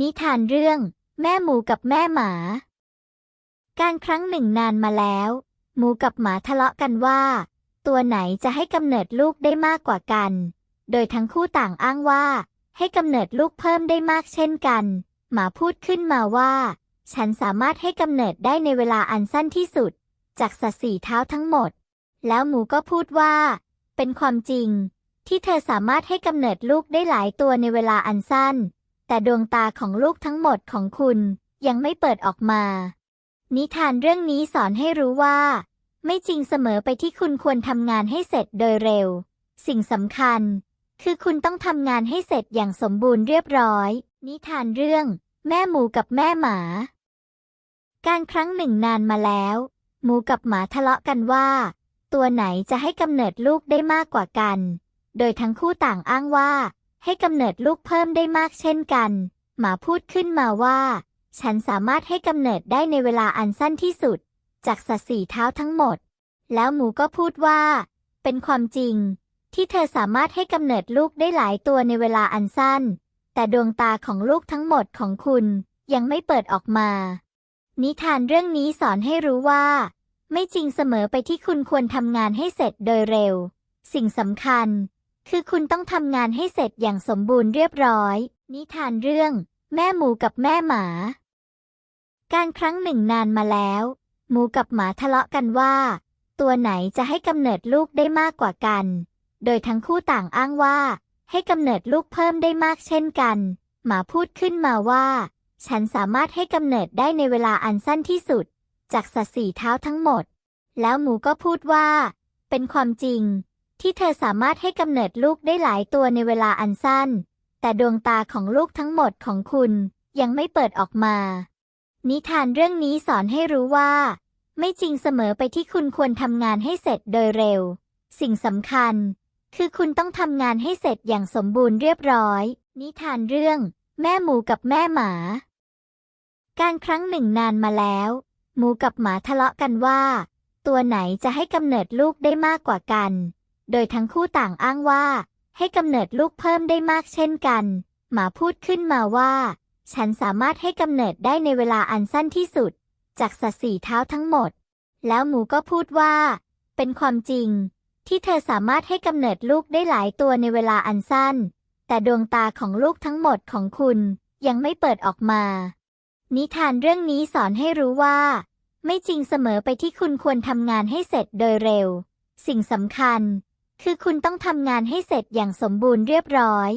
นิทานเรื่อง แม่หมูกับแม่หมา การครั้งหนึ่งนานมาแล้ว หมูกับหมาทะเลาะกันว่า ตัวไหนจะให้กำเนิดลูกได้มากกว่ากัน โดยทั้งคู่ต่างอ้างว่า ให้กำเนิดลูกเพิ่มได้มากเช่นกัน หมาพูดขึ้นมาว่า ฉันสามารถให้กำเนิดได้ในเวลาอันสั้นที่สุด จากสัตว์สี่เท้าทั้งหมด แล้วหมูก็พูดว่า เป็นความจริง ที่เธอสามารถให้กำเนิดลูกได้หลายตัวในเวลาอันสั้น แต่ดวงตาของลูกทั้งหมดของคุณยังไม่เปิดออกมา นิทานเรื่องนี้สอนให้รู้ว่า ไม่จริงเสมอไปที่คุณควรทำงานให้เสร็จโดยเร็ว สิ่งสำคัญ คือคุณต้องทำงานให้เสร็จอย่างสมบูรณ์เรียบร้อย นิทานเรื่อง แม่หมูกับแม่หมา การครั้งหนึ่งนานมาแล้ว หมูกับหมาทะเลาะกันว่า ตัวไหนจะให้กำเนิดลูกได้มากกว่ากัน โดยทั้งคู่ต่างอ้างว่า ให้กำเนิดลูกเพิ่มได้มากเช่นกัน หมาพูดขึ้นมาว่า ฉันสามารถให้กำเนิดได้ในเวลาอันสั้นที่สุด จากสัตว์สี่เท้าทั้งหมด แล้วหมูก็พูดว่า เป็นความจริง ที่เธอสามารถให้กำเนิดลูกได้หลายตัวในเวลาอันสั้น แต่ดวงตาของลูกทั้งหมดของคุณยังไม่เปิดออกมา นิทานเรื่องนี้สอนให้รู้ว่า ไม่จริงเสมอไปที่คุณควรทำงานให้เสร็จโดยเร็ว สิ่งสำคัญ คือคุณต้องทำงานให้เสร็จอย่างสมบูรณ์เรียบร้อย นิทานเรื่อง แม่หมูกับแม่หมา การครั้งหนึ่งนานมาแล้ว หมูกับหมาทะเลาะกันว่า ตัวไหนจะให้กำเนิดลูกได้มากกว่ากัน โดยทั้งคู่ต่างอ้างว่า ให้กำเนิดลูกเพิ่มได้มากเช่นกัน หมาพูดขึ้นมาว่า ฉันสามารถให้กำเนิดได้ในเวลาอันสั้นที่สุด จากสัตว์สี่เท้าทั้งหมด แล้วหมูก็พูดว่า เป็นความจริง ที่เธอสามารถให้กำเนิดลูกได้หลายตัวในเวลาอันสั้น แต่ดวงตาของลูกทั้งหมดของคุณยังไม่เปิดออกมา นิทานเรื่องนี้สอนให้รู้ว่า ไม่จริงเสมอไปที่คุณควรทำงานให้เสร็จโดยเร็ว สิ่งสำคัญ คือคุณต้องทำงานให้เสร็จอย่างสมบูรณ์เรียบร้อย นิทานเรื่อง แม่หมูกับแม่หมา การครั้งหนึ่งนานมาแล้ว หมูกับหมาทะเลาะกันว่า ตัวไหนจะให้กำเนิดลูกได้มากกว่ากัน โดยทั้งคู่ต่างอ้างว่า ให้กำเนิดลูกเพิ่มได้มากเช่นกัน หมาพูดขึ้นมาว่า ฉันสามารถให้กำเนิดได้ในเวลาอันสั้นที่สุด จากสัตว์สี่เท้าทั้งหมด แล้วหมูก็พูดว่า เป็นความจริง ที่เธอสามารถให้กำเนิดลูกได้หลายตัวในเวลาอันสั้น แต่ดวงตาของลูกทั้งหมดของคุณยังไม่เปิดออกมา นิทานเรื่องนี้สอนให้รู้ว่า ไม่จริงเสมอไปที่คุณควรทำงานให้เสร็จโดยเร็ว สิ่งสำคัญ คือคุณต้องทำงานให้เสร็จอย่างสมบูรณ์เรียบร้อย